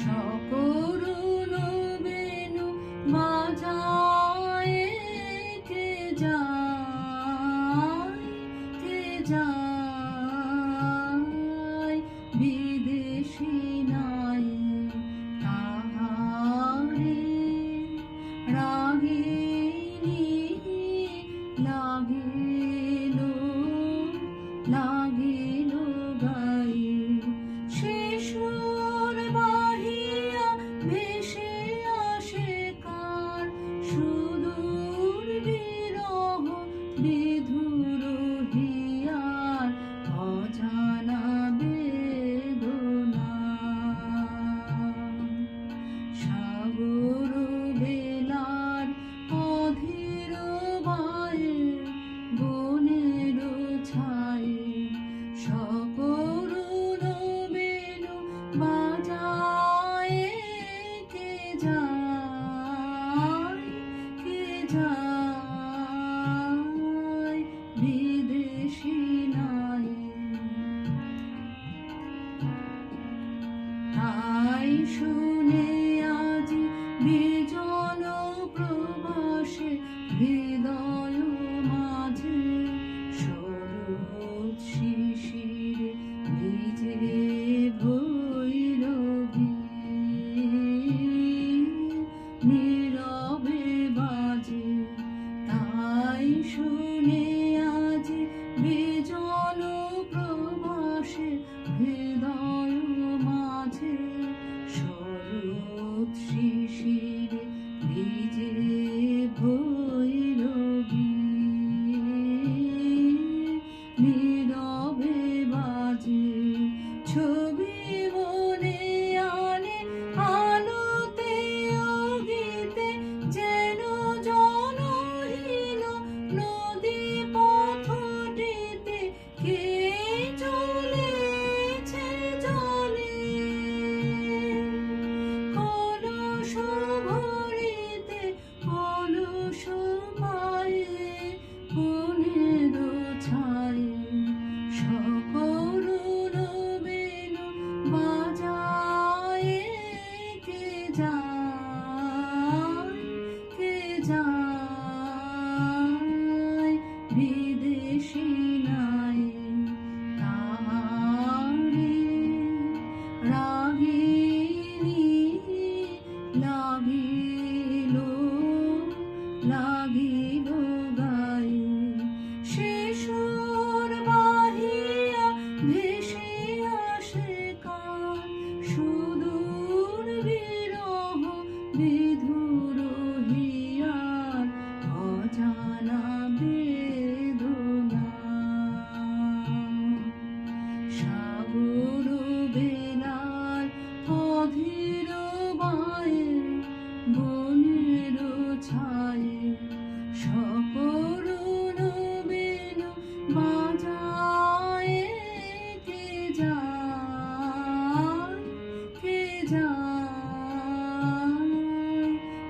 সকরুণ বেনু মাঝায় কে যায় বিদেশি নাই লাগিল লাগিল শুনে আজি বীর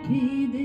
be